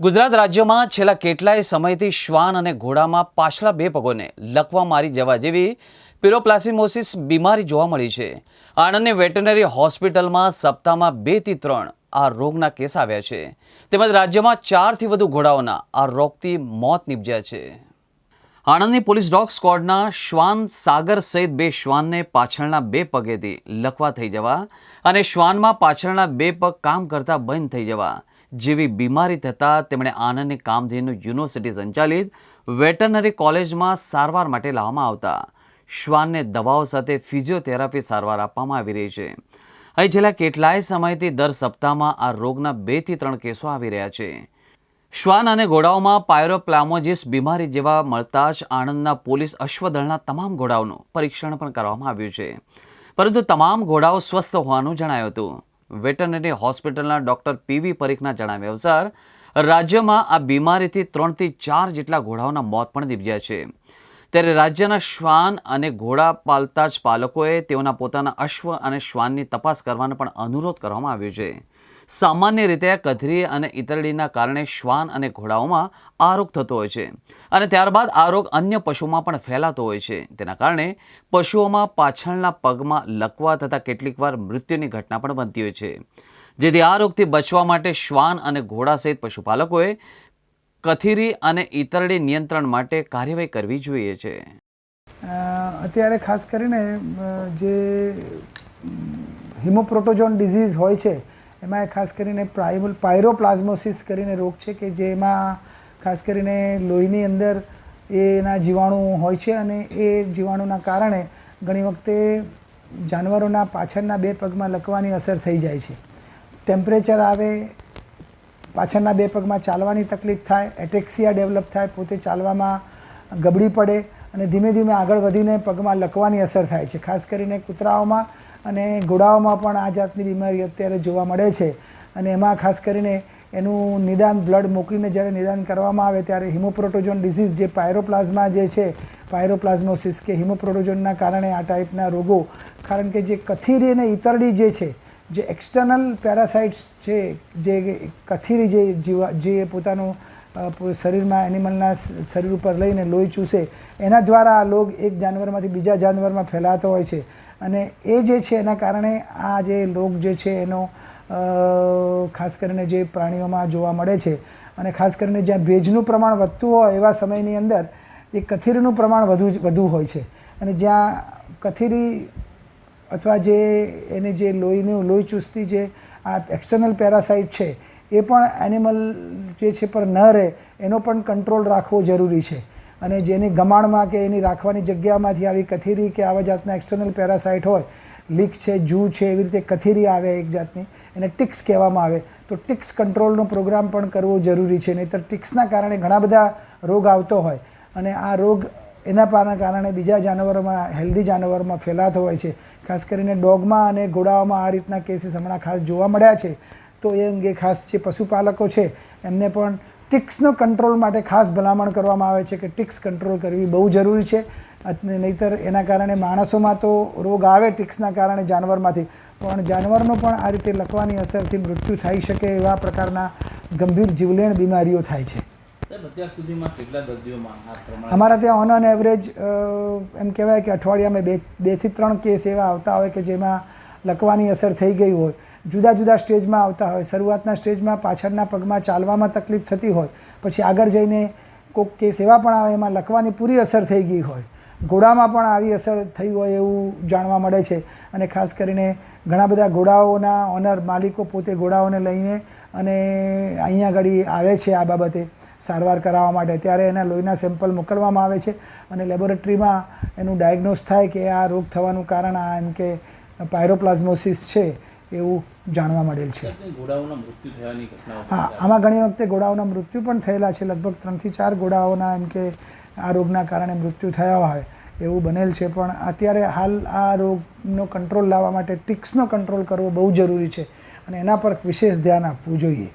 ગુજરાત રાજ્યમાં છેલ્લા કેટલાય સમયથી શ્વાન અને ઘોડામાં પાછલા બે પગોને લકવા મારી જવા જેવી પિરોપ્લાસિમોસિસ બીમારી જોવા મળી છે. આણંદની વેટરનરી હોસ્પિટલમાં સપ્તાહમાં બેથી ત્રણ આ રોગના કેસ આવ્યા છે. તેમજ રાજ્યમાં ચારથી વધુ ઘોડાઓના આ રોગથી મોત નીપજ્યા છે. આણંદની પોલીસ ડોગ સ્કોડના શ્વાન સાગર સહિત બે શ્વાનને પાછળના બે પગેથી લકવા થઈ જવા અને શ્વાનમાં પાછળના બે પગ કામ કરતા બંધ થઈ જવા જેવી બીમારી થતાં તેમણે આનંદને કામધેનુ યુનિવર્સિટી સંચાલિત વેટરનરી કોલેજમાં સારવાર માટે લાવવામાં આવતા. શ્વાનને દવાઓ સાથે ફિઝિયોથેરાપી સારવાર આપવામાં આવી રહી છે. અહીં છેલ્લા કેટલાય સમયથી દર સપ્તાહમાં આ રોગના બેથી ત્રણ કેસો આવી રહ્યા છે. શ્વાન અને ઘોડાઓમાં પાયરોપ્લામોજિસ બીમારી જેવા મળતા જ આણંદના પોલીસ અશ્વદળના તમામ ઘોડાઓનું પરીક્ષણ પણ કરવામાં આવ્યું છે. પરંતુ તમામ ઘોડાઓ સ્વસ્થ હોવાનું જણાયું હતું. વેટરનરી હોસ્પિટલના ડોક્ટર પીવી પરીખના જણાવ્યા અનુસાર રાજ્યમાં આ બીમારીથી ત્રણથી ચાર જેટલા ઘોડાઓના મોત પણ નીપજ્યા છે. ત્યારે રાજ્યના શ્વાન અને ઘોડા પાલતા જ પાલકોએ તેઓના પોતાના અશ્વ અને શ્વાનની તપાસ કરવાનો પણ અનુરોધ કરવામાં આવ્યો છે. સામાન્ય રીતે કધરી અને ઈતરડીના કારણે શ્વાન અને ઘોડાઓમાં આ રોગ થતો હોય છે અને ત્યારબાદ આ રોગ અન્ય પશુમાં પણ ફેલાતો હોય છે. તેના કારણે પશુઓમાં પાછળના પગમાં લકવા થતાં કેટલીકવાર મૃત્યુની ઘટના પણ બનતી હોય છે. જેથી આ રોગથી બચવા માટે શ્વાન અને ઘોડા સહિત પશુપાલકોએ કથીરી અને ઈતરડી નિયંત્રણ માટે કાર્યવાહી કરવી જોઈએ છે. અત્યારે ખાસ કરીને જે હિમોપ્રોટોજોન ડિઝીઝ હોય છે, એમાં ખાસ કરીને પ્રાઇમલ પાયરોપ્લાઝમોસિસ કરીને રોગ છે કે જેમાં ખાસ કરીને લોહીની અંદર એના જીવાણુ હોય છે અને એ જીવાણુના કારણે ઘણી વખતે જાનવરોના પાછળના બે પગમાં લકવાની અસર થઈ જાય છે. ટેમ્પરેચર આવે પાછળના બે પગમાં ચાલવાની તકલીફ થાય, એટેક્સિયા ડેવલપ થાય, પોતે ચાલવામાં ગબડી પડે અને ધીમે ધીમે આગળ વધીને પગમાં લકવાની અસર થાય છે. ખાસ કરીને કૂતરાઓમાં અને ઘોડાઓમાં પણ આ જાતની બીમારી અત્યારે જોવા મળે છે અને એમાં ખાસ કરીને એનું નિદાન બ્લડ મોકલીને જ્યારે નિદાન કરવામાં આવે ત્યારે હિમોપ્રોટોજોન ડિસીઝ જે પાયરોપ્લાઝમા જે છે, પાયરોપ્લાઝમોસિસ કે હિમોપ્રોટોજોનના કારણે આ ટાઈપના રોગો, કારણ કે જે કથીરી અને ઈતરડી જે છે જે એક્સટર્નલ પેરાસાઇટ્સ છે, જે કથીરી જે જીવા, જે પોતાનું શરીરમાં એનિમલના શરીર ઉપર લઈને લોહી ચૂસે, એના દ્વારા આ રોગ એક જાનવરમાંથી બીજા જાનવરમાં ફેલાતો હોય છે. અને એ જે છે, એના કારણે આ જે રોગ જે છે, એનો ખાસ કરીને જે પ્રાણીઓમાં જોવા મળે છે. અને ખાસ કરીને જ્યાં ભેજનું પ્રમાણ વધતું હોય એવા સમયની અંદર, એ કથીરીનું પ્રમાણ વધુ વધુ હોય છે. અને જ્યાં કથીરી અથવા જે એને જે લોહીનું, લોહી ચુસ્તી જે આ એક્સટર્નલ પેરાસાઇટ છે, એ પણ એનિમલ જે છે પર ન રહે, એનો પણ કંટ્રોલ રાખવો જરૂરી છે. અને જેની ગમાણમાં કે એની રાખવાની જગ્યામાંથી આવી કથીરી કે આવા જાતના એક્સટર્નલ પેરાસાઇટ હોય, લીક છે, જૂ છે, એવી રીતે કથીરી આવે એક જાતની, એને ટિક્સ કહેવામાં આવે, તો ટિક્સ કંટ્રોલનો પ્રોગ્રામ પણ કરવો જરૂરી છે. નહીંતર ટિક્સના કારણે ઘણા બધા રોગ આવતો હોય. અને આ રોગ એના કારણે બીજા જાનવરોમાં હેલ્ધી જાનવરોમાં ફેલાતો હોય છે. ખાસ કરીને ડોગમાં અને ઘોડાઓમાં આ રીતના કેસીસ હમણાં ખાસ જોવા મળ્યા છે. તો એ અંગે ખાસ જે પશુપાલકો છે, એમને પણ ટિક્સનો કંટ્રોલ માટે ખાસ ભલામણ કરવામાં આવે છે કે ટિક્સ કંટ્રોલ કરવી બહુ જરૂરી છે. અને નહીંતર એના કારણે માણસોમાં તો રોગ આવે ટિક્સના કારણે જાનવરમાંથી. પણ જાનવરનો પણ આ રીતે લકવાની અસરથી મૃત્યુ થઈ શકે એવા પ્રકારના ગંભીર જીવલેણ બીમારીઓ થાય છે. અત્યાર સુધીમાં કેટલા દર્દીઓમાં અમારા ત્યાં ઓન એવરેજ એમ કહેવાય કે અઠવાડિયામાં બે બેથી ત્રણ કેસ એવા આવતા હોય કે જેમાં લકવાની અસર થઈ ગઈ હોય. જુદા જુદા સ્ટેજમાં આવતા હોય. શરૂઆતના સ્ટેજમાં, પાછળના પગમાં ચાલવામાં તકલીફ થતી હોય. પછી આગળ જઈને કોઈક કેસ એવા પણ આવે એમાં લકવાની પૂરી અસર થઈ ગઈ હોય. ઘોડામાં પણ આવી અસર થઈ હોય એવું જાણવા મળે છે. અને ખાસ કરીને ઘણા બધા ઘોડાઓના ઓનર માલિકો પોતે ઘોડાઓને લઈને અને અહીંયા આગળ આવે છે આ બાબતે. સારવાર કરાવવા માટે. ત્યારે એના લોહીના સેમ્પલ મોકલવામાં આવે છે અને લેબોરેટરીમાં એનું ડાયગ્નોઝ થાય કે આ રોગ થવાનું કારણ આ એમ કે પાયરોપ્લાઝમોસિસ છે એવું જાણવા મળેલ છે. હા આમાં ઘણી વખતે ઘોડાઓના મૃત્યુ પણ થયેલા છે. લગભગ ત્રણથી ચાર ઘોડાઓના એમ કે આ રોગના કારણે મૃત્યુ થયા હોય એવું બનેલ છે. પણ અત્યારે હાલ આ રોગનો કંટ્રોલ લાવવા માટે ટિક્સનો કંટ્રોલ કરવો બહુ જરૂરી છે અને એના પર વિશેષ ધ્યાન આપવું જોઈએ.